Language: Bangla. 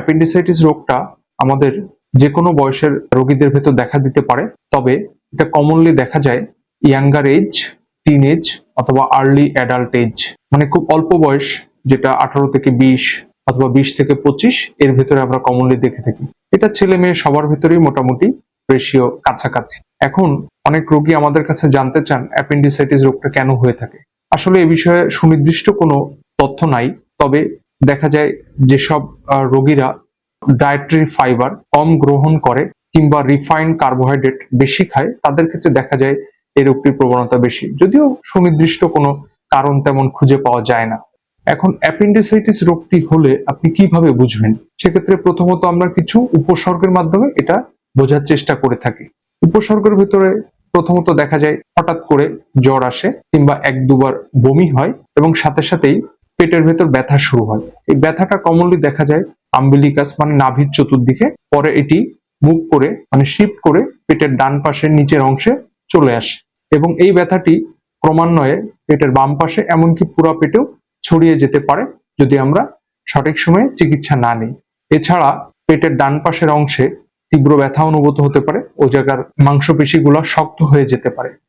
অ্যাপেন্ডিসাইটিস রোগটা আমাদের যে কোনো বয়সের রোগীদের ভেতর দেখা দিতে পারে, তবে এটা কমনলি দেখা যায় ইয়াঙ্গার এজ টিন এজ অথবা আর্লি অ্যাডাল্ট এজ মানে খুব অল্প বয়স যেটা আঠারো থেকে বিশ অথবা বিশ থেকে পঁচিশ, এর ভেতরে আমরা কমনলি দেখে থাকি। এটা ছেলে মেয়ে সবার ভেতরেই মোটামুটি রেশিও কাছাকাছি। এখন অনেক রোগী আমাদের কাছে জানতে চান অ্যাপেন্ডিসাইটিস রোগটা কেন হয়ে থাকে। আসলে এ বিষয়ে সুনির্দিষ্ট কোনো তথ্য নাই, তবে দেখা যায় যেসব রোগীরা ডায়েটারি ফাইবার কম গ্রহণ করে কিংবা রিফাইন্ড কার্বোহাইড্রেট বেশি খায়, তাদের ক্ষেত্রে দেখা যায় এই রোগটির প্রবণতা বেশি। যদিও সুনির্দিষ্ট কোনো কারণ তেমন খুঁজে পাওয়া যায় না। এখন অ্যাপেন্ডিসাইটিস রোগটি হলে আপনি কীভাবে বুঝবেন? সেক্ষেত্রে প্রথমত আমরা কিছু উপসর্গের মাধ্যমে এটা বোঝার চেষ্টা করে থাকি। উপসর্গের ভিতরে প্রথমত দেখা যায় হঠাৎ করে জ্বর আসে কিংবা এক দুবার বমি হয় এবং সাথে সাথেই পেটের ভেতর ব্যথা শুরু হয়। এই ব্যথাটা কমনলি দেখা যায় আম্বিলিকাস মানে নাভির চতুর্দিকে। পরে এটি মুভ করে মানে শিফট করে পেটের ডান পাশের নিচের অংশে চলে আসে। এবং এই ব্যথাটি ক্রমান্বয়ে পেটের বাম পাশে, এমনকি পুরা পেটেও ছড়িয়ে যেতে পারে যদি আমরা সঠিক সময়ে চিকিৎসা না নিই। এছাড়া পেটের ডান পাশের অংশে তীব্র ব্যথা অনুভূত হতে পারে। ও জায়গার মাংসপেশিগুলো শক্ত হয়ে যেতে পারে।